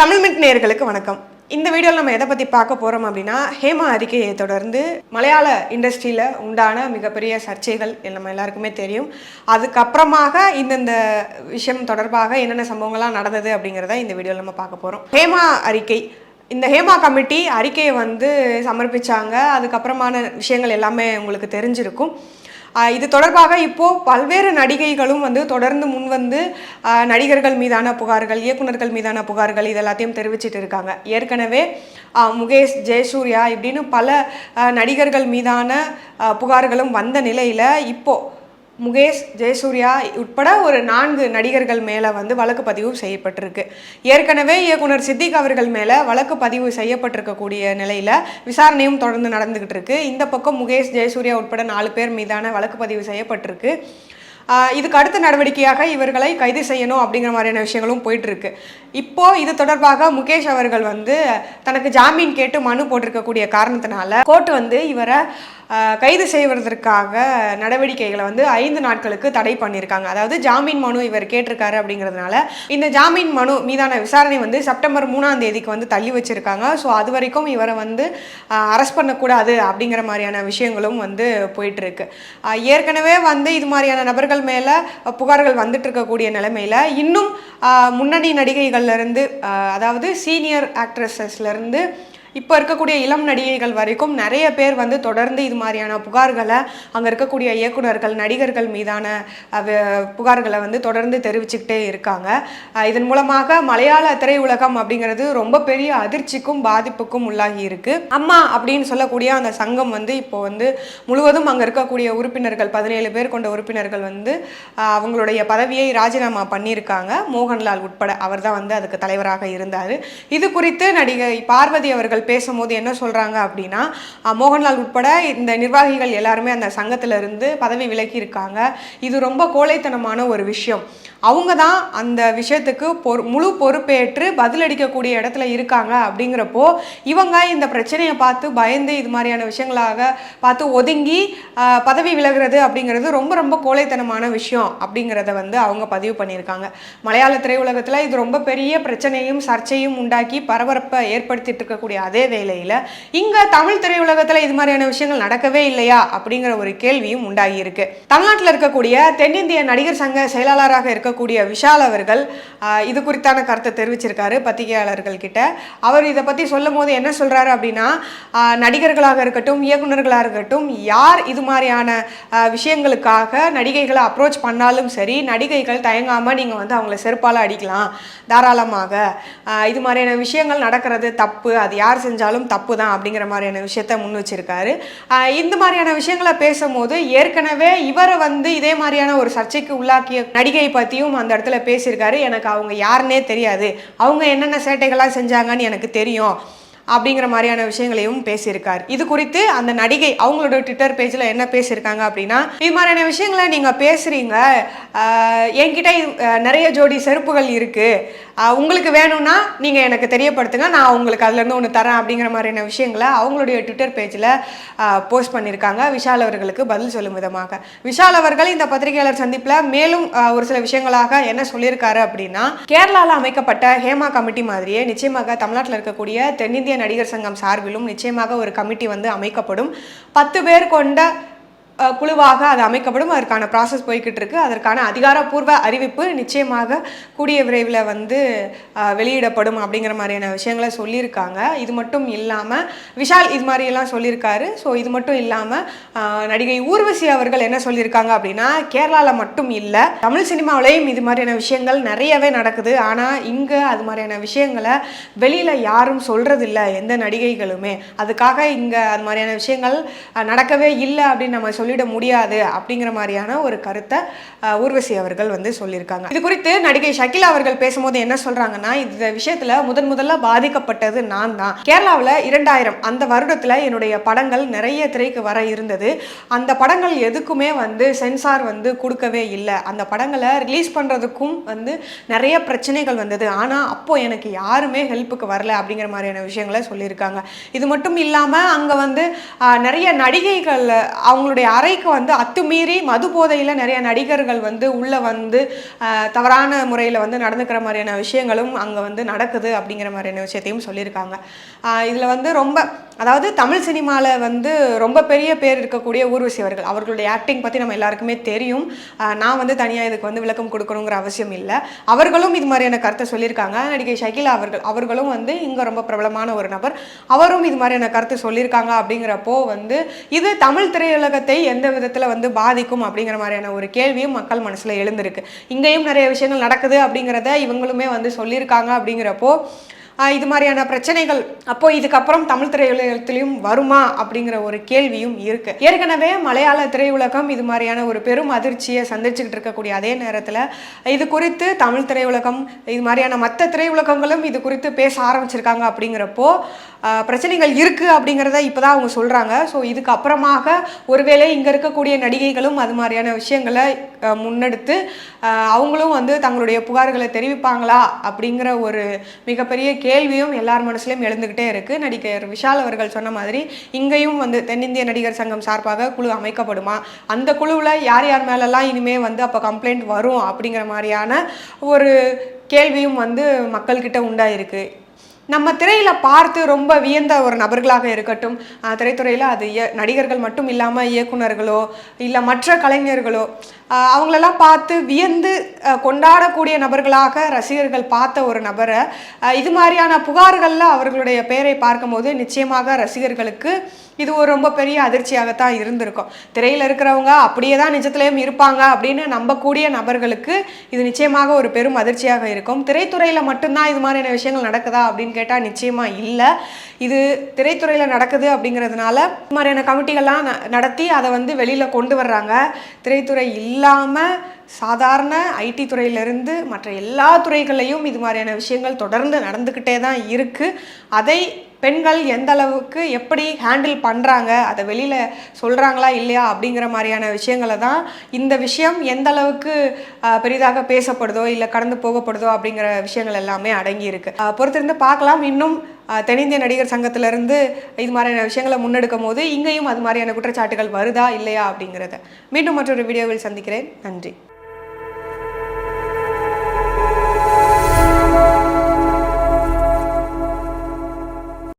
Tamil mid வணக்கம். இந்த வீடியோவில் நம்ம எதை பற்றி பார்க்க போகிறோம் அப்படின்னா ஹேமா அறிக்கையை தொடர்ந்து மலையாள இண்டஸ்ட்ரியில் உண்டான மிகப்பெரிய சர்ச்சைகள் நம்ம எல்லாருக்குமே தெரியும். அதுக்கப்புறமாக இந்தந்த விஷயம் தொடர்பாக என்னென்ன சம்பவங்கள்லாம் நடந்தது அப்படிங்கிறத இந்த வீடியோவில் நம்ம பார்க்க போகிறோம் ஹேமா அறிக்கை. இந்த ஹேமா கமிட்டி அறிக்கையை வந்து சமர்ப்பிச்சாங்க. அதுக்கப்புறமான விஷயங்கள் எல்லாமே உங்களுக்கு தெரிஞ்சிருக்கும். இது தொடர்பாக இப்போது பல்வேறு நடிகைகளும் வந்து தொடர்ந்து முன் வந்து நடிகர்கள் மீதான புகார்கள் இயக்குனர்கள் மீதான புகார்கள் இது எல்லாத்தையும் தெரிவிச்சிட்டு இருக்காங்க. ஏற்கனவே முகேஷ் ஜெயசூர்யா இப்படின்னு பல நடிகர்கள் மீதான புகார்களும் வந்த நிலையில் இப்போது முகேஷ் ஜெயசூர்யா உட்பட ஒரு நான்கு நடிகர்கள் மேலே வந்து வழக்கு பதிவு செய்யப்பட்டிருக்கு. ஏற்கனவே இயக்குனர் சித்திக் அவர்கள் மேலே வழக்கு பதிவு செய்யப்பட்டிருக்கக்கூடிய நிலையில் விசாரணையும் தொடர்ந்து நடந்துகிட்டு இருக்கு. இந்த பக்கம் முகேஷ் ஜெயசூர்யா உட்பட நாலு பேர் மீதான வழக்கு பதிவு செய்யப்பட்டிருக்கு. இதுக்கு அடுத்த நடவடிக்கையாக இவர்களை கைது செய்யணும் அப்படிங்கிற மாதிரியான விஷயங்களும் போயிட்டுருக்கு இப்போது இது தொடர்பாக முகேஷ் அவர்கள் வந்து தனக்கு ஜாமீன் கேட்டு மனு போட்டிருக்கக்கூடிய காரணத்தினால கோர்ட் வந்து இவரை கைது செய்வதற்காக நடவடிக்கைகளை வந்து ஐந்து நாட்களுக்கு தடை பண்ணியிருக்காங்க. அதாவது ஜாமீன் மனு இவர் கேட்டிருக்காரு அப்படிங்கிறதுனால இந்த ஜாமீன் மனு மீதான விசாரணை வந்து செப்டம்பர் மூணாம் தேதிக்கு வந்து தள்ளி வச்சிருக்காங்க. ஸோ அது வரைக்கும் இவரை வந்து அரெஸ்ட் பண்ணக்கூடாது அப்படிங்கிற மாதிரியான விஷயங்களும் வந்து போயிட்டு இருக்கு ஏற்கனவே வந்து இது மாதிரியான நபர்கள் மேலே புகார்கள் வந்துட்டு இருக்கக்கூடிய நிலைமையில இன்னும் முன்னணி நடிகைகள்லேருந்து அதாவது சீனியர் ஆக்ட்ரஸஸ்லேருந்து இருந்து இப்போ இருக்கக்கூடிய இளம் நடிகைகள் வரைக்கும் நிறைய பேர் வந்து தொடர்ந்து இது மாதிரியான புகார்களை அங்கே இருக்கக்கூடிய இயக்குனர்கள் நடிகர்கள் மீதான புகார்களை வந்து தொடர்ந்து தெரிவிச்சுக்கிட்டே இருக்காங்க. இதன் மூலமாக மலையாள திரையுலகம் அப்படிங்கிறது ரொம்ப பெரிய அதிர்ச்சிக்கும் பாதிப்புக்கும் உள்ளாகி இருக்கு. அம்மா அப்படின்னு சொல்லக்கூடிய அந்த சங்கம் வந்து இப்போ வந்து முழுவதும் அங்கே இருக்கக்கூடிய உறுப்பினர்கள் பதினேழு பேர் கொண்ட உறுப்பினர்கள் வந்து அவங்களுடைய பதவியை ராஜினாமா பண்ணியிருக்காங்க. மோகன்லால் உட்பட அவர் தான் வந்து அதுக்கு தலைவராக இருந்தார். இது குறித்து நடிகை பார்வதி அவர்கள் பேசும்போது என்ன சொல்கிறாங்க அப்படின்னா மோகன்லால் உட்பட இந்த நிர்வாகிகள் எல்லாருமே அந்த சங்கத்திலிருந்து பதவி விலக்கி இருக்காங்க இது ரொம்ப கோழைத்தனமான ஒரு விஷயம். அவங்க தான் அந்த விஷயத்துக்கு பொறு முழு பொறுப்பேற்று பதிலளிக்கக்கூடிய இடத்துல இருக்காங்க. அப்படிங்கிறப்போ இவங்க இந்த பிரச்சனையை பார்த்து பயந்து இது மாதிரியான விஷயங்களாக பார்த்து ஒதுங்கி பதவி விலகிறது அப்படிங்கிறது ரொம்ப ரொம்ப கோழைத்தனமான விஷயம் அப்படிங்கிறத வந்து அவங்க பதிவு பண்ணியிருக்காங்க. மலையாள திரையுலகத்தில் இது ரொம்ப பெரிய பிரச்சனையும் சர்ச்சையும் உண்டாக்கி பரபரப்பை ஏற்படுத்திட்டு இருக்கக்கூடிய அதே வேளையில் இங்கே தமிழ் திரையுலகத்தில் இது மாதிரியான விஷயங்கள் நடக்கவே இல்லையா? அப்படிங்கிற ஒரு கேள்வியும் உண்டாகி இருக்கு தமிழ்நாட்டில் இருக்கக்கூடிய தென்னிந்திய நடிகர் சங்க செயலாளராக இருக்கக்கூடிய விஷால் அவர்கள் இது குறித்தான கருத்தை தெரிவிச்சிருக்காரு பத்திரிகையாளர்கள் கிட்ட. அவர் இதை பற்றி சொல்லும் போது என்ன சொல்றாரு அப்படின்னா நடிகர்களாக இருக்கட்டும் இயக்குனர்களாக இருக்கட்டும் யார் இது மாதிரியான விஷயங்களுக்காக நடிகைகளை அப்ரோச் பண்ணாலும் சரி நடிகைகள் தயங்காமல் நீங்கள் வந்து அவங்கள செருப்பால் அடிக்கலாம். தாராளமாக இது மாதிரியான விஷயங்கள் நடக்கிறது தப்பு அது யார் செஞ்சாலும் தப்பு தான் அப்படிங்கிற மாதிரியான விஷயத்த முன் வச்சிருக்காரு. இந்த மாதிரியான விஷயங்களை பேசும்போது ஏற்கனவே இவரை வந்து இதே மாதிரியான ஒரு சர்ச்சைக்கு உள்ளாக்கிய நடிகை பற்றியும் அந்த இடத்துல பேசியிருக்காரு. எனக்கு அவங்க யாருன்னே தெரியாது. அவங்க என்னென்ன சேட்டைகள்லாம் செஞ்சாங்கன்னு எனக்கு தெரியும் அப்படிங்கிற மாதிரியான விஷயங்களையும் பேசியிருக்கார். இது குறித்து அந்த நடிகை அவங்களோட ட்விட்டர் பேஜில் என்ன பேசியிருக்காங்க அப்படின்னா இது மாதிரியான விஷயங்களை நீங்கள் பேசுகிறீங்க என்கிட்ட நிறைய ஜோடி செருப்புகள் இருக்குது உங்களுக்கு வேணும்னா நீங்கள் எனக்கு தெரியப்படுத்துங்க. நான் உங்களுக்கு அதுலேருந்து ஒன்று தரேன் அப்படிங்கிற மாதிரியான விஷயங்களை அவங்களுடைய ட்விட்டர் பேஜில் போஸ்ட் பண்ணியிருக்காங்க. விஷால் அவர்களுக்கு பதில் சொல்லும் விதமாக. விஷால் அவர்கள் இந்த பத்திரிகையாளர் சந்திப்பில் மேலும் ஒரு சில விஷயங்களாக என்ன சொல்லியிருக்காரு அப்படின்னா கேரளாவில் அமைக்கப்பட்ட ஹேமா கமிட்டி மாதிரியே நிச்சயமாக தமிழ்நாட்டில் இருக்கக்கூடிய தென்னிந்திய நடிகர் சங்கம் சார்பிலும் நிச்சயமாக ஒரு கமிட்டி வந்து அமைக்கப்படும். பத்து பேர் கொண்ட குழுவாக அது அமைக்கப்படும். அதற்கான ப்ராசஸ் போய்கிட்டு இருக்கு அதற்கான அதிகாரப்பூர்வ அறிவிப்பு நிச்சயமாக கூடிய விரைவில் வந்து வெளியிடப்படும் அப்படிங்கிற மாதிரியான விஷயங்களை சொல்லியிருக்காங்க. இது மட்டும் இல்லாமல் விஷால் இது மாதிரியெல்லாம் சொல்லியிருக்காரு. ஸோ இது மட்டும் இல்லாமல் நடிகை ஊர்வசி அவர்கள் என்ன சொல்லியிருக்காங்க அப்படின்னா கேரளாவில் மட்டும் இல்லை தமிழ் சினிமாவிலையும் இது மாதிரியான விஷயங்கள் நிறையவே நடக்குது. ஆனால் இங்கே அது மாதிரியான விஷயங்களை வெளியில் யாரும் சொல்கிறதில்ல எந்த நடிகைகளுமே. அதுக்காக இங்கே அது மாதிரியான விஷயங்கள் நடக்கவே இல்லை அப்படின்னு நம்ம சொல்லிட முடியாது அப்படிங்கிற மாதிரியான ஒரு கருத்தை ஊர்வசி அவர்கள் வந்து சொல்லியிருக்காங்க. இது குறித்து நடிகை ஷகிலா அவர்கள் பேசும்போது என்ன சொல்றாங்கன்னா இந்த விஷயத்துல முதன் முதல்ல பாதிக்கப்பட்டது நான் தான். கேரளாவில் இரண்டாயிரம் அந்த வருடத்துல என்னுடைய படங்கள் நிறைய திரைக்கு வர இருந்தது. அந்த படங்கள் எதுக்குமே வந்து சென்சார் வந்து கொடுக்கவே இல்லை. அந்த படங்களை ரிலீஸ் பண்றதுக்கும் வந்து நிறைய பிரச்சனைகள் வந்தது. ஆனால் அப்போ எனக்கு யாருமே ஹெல்ப்புக்கு வரல அப்படிங்கிற மாதிரியான விஷயங்களை சொல்லியிருக்காங்க. இது மட்டும் இல்லாமல் அங்கே வந்து நிறைய நடிகைகள் அவங்களுடைய அறைக்கு வந்து அத்துமீறி மது போதையில் நிறைய நடிகர்கள் வந்து உள்ளே வந்து தவறான முறையில் வந்து நடந்துக்கிற மாதிரியான விஷயங்களும் அங்கே வந்து நடக்குது அப்படிங்கிற மாதிரியான விஷயத்தையும் சொல்லியிருக்காங்க. இதில் வந்து ரொம்ப அதாவது தமிழ் சினிமாவில் வந்து ரொம்ப பெரிய பேர் இருக்கக்கூடிய ஊர்வசி அவர்கள் அவர்களுடைய ஆக்டிங் பற்றி நம்ம எல்லாருக்குமே தெரியும். நான் வந்து தனியாக இதுக்கு வந்து விளக்கம் கொடுக்கணுங்கிற அவசியம் இல்லை. அவர்களும் இது மாதிரியான கருத்தை சொல்லியிருக்காங்க. நடிகை ஷகிலா அவர்கள் அவர்களும் வந்து இங்கே ரொம்ப பிரபலமான ஒரு நபர். அவரும் இது மாதிரியான கருத்து சொல்லியிருக்காங்க அப்படிங்கிறப்போ வந்து இது தமிழ் திரையுலகத்தை எந்த விதத்தில் வந்து பாதிக்கும் அப்படிங்கிற மாதிரியான ஒரு கேள்வியும் மக்கள் மனசில் எழுந்திருக்கு. இங்கேயும் நிறைய விஷயங்கள் நடக்குது அப்படிங்கிறத இவங்களுமே வந்து சொல்லியிருக்காங்க அப்படிங்கிறப்போ இது மாதிரியான பிரச்சனைகள் அப்போ இதுக்கப்புறம் தமிழ் திரையுலகத்திலையும் வருமா அப்படிங்கிற ஒரு கேள்வியும் இருக்கு. ஏற்கனவே மலையாள திரையுலகம் இது மாதிரியான ஒரு பெரும் அதிர்ச்சியை சந்திச்சுக்கிட்டு இருக்கக்கூடிய அதே நேரத்தில் இது குறித்து தமிழ் திரையுலகம் இது மாதிரியான மற்ற திரையுலகங்களும் இது குறித்து பேச ஆரம்பிச்சிருக்காங்க அப்படிங்கிறப்போ பிரச்சனைகள் இருக்குது அப்படிங்கிறத இப்போதான் அவங்க சொல்கிறாங்க ஸோ இதுக்கு அப்புறமாக ஒருவேளை இங்கே இருக்கக்கூடிய நடிகைகளும் அது மாதிரியான விஷயங்களை முன்னெடுத்து அவங்களும் வந்து தங்களுடைய புகார்களை தெரிவிப்பாங்களா அப்படிங்கிற ஒரு மிகப்பெரிய கேள்வியும் எல்லார் மனசுலையும் எழுந்துக்கிட்டே இருக்கு. நடிகர் விஷால் அவர்கள் சொன்ன மாதிரி இங்கேயும் வந்து தென்னிந்திய நடிகர் சங்கம் சார்பாக குழு அமைக்கப்படுமா? அந்த குழுவில் யார் யார் மேலெல்லாம் இனிமே வந்து அப்போ கம்ப்ளைண்ட் வரும் அப்படிங்கிற மாதிரியான ஒரு கேள்வியும் வந்து மக்கள்கிட்ட உண்டாயிருக்கு. நம்ம திரையில் பார்த்து ரொம்ப வியந்த ஒரு நபர்களாக இருக்கட்டும் திரைத்துறையில் அது நடிகர்கள் மட்டும் இல்லாமல் இயக்குனர்களோ இல்லை மற்ற கலைஞர்களோ அவங்களெல்லாம் பார்த்து வியந்து கொண்டாடக்கூடிய நபர்களாக ரசிகர்கள் பார்த்த ஒரு நபரை இது மாதிரியான புகார்களில் அவர்களுடைய பெயரை பார்க்கும்போது நிச்சயமாக ரசிகர்களுக்கு இது ஒரு ரொம்ப பெரிய அதிர்ச்சியாகத்தான் இருந்திருக்கும். திரையில் இருக்கிறவங்க அப்படியே தான் நிஜத்திலையும் இருப்பாங்க அப்படின்னு நம்பக்கூடிய நபர்களுக்கு இது நிச்சயமாக ஒரு பெரும் அதிர்ச்சியாக இருக்கும். திரைத்துறையில் மட்டும்தான் இது மாதிரியான விஷயங்கள் நடக்குதா அப்படின்னு கேட்டால் நிச்சயமாக இல்லை. இது திரைத்துறையில் நடக்குது அப்படிங்கிறதுனால இது மாதிரியான கமிட்டிகள்லாம் ந- நடத்தி அதை வந்து வெளியில் கொண்டு வர்றாங்க. திரைத்துறை இல்லாமல் சாதாரண ஐடி துறையிலிருந்து மற்ற எல்லா துறைகளையும் இது மாதிரியான விஷயங்கள் தொடர்ந்து நடந்துக்கிட்டே தான் இருக்குது அதை பெண்கள் எந்த அளவுக்கு எப்படி ஹேண்டில் பண்ணுறாங்க அதை வெளியில் சொல்கிறாங்களா இல்லையா அப்படிங்கிற மாதிரியான விஷயங்களை தான் இந்த விஷயம் எந்த அளவுக்கு பெரிதாக பேசப்படுதோ இல்லை கடந்து போகப்படுதோ அப்படிங்கிற விஷயங்கள் எல்லாமே அடங்கி இருக்கு. பொறுத்திருந்து பார்க்கலாம். இன்னும் தென்னிந்திய நடிகர் சங்கத்திலிருந்து இது மாதிரியான விஷயங்களை முன்னெடுக்கும் போது இங்கேயும் அது மாதிரியான குற்றச்சாட்டுகள் வருதா இல்லையா அப்படிங்கிறத மீண்டும் மற்றொரு வீடியோவில் சந்திக்கிறேன். நன்றி.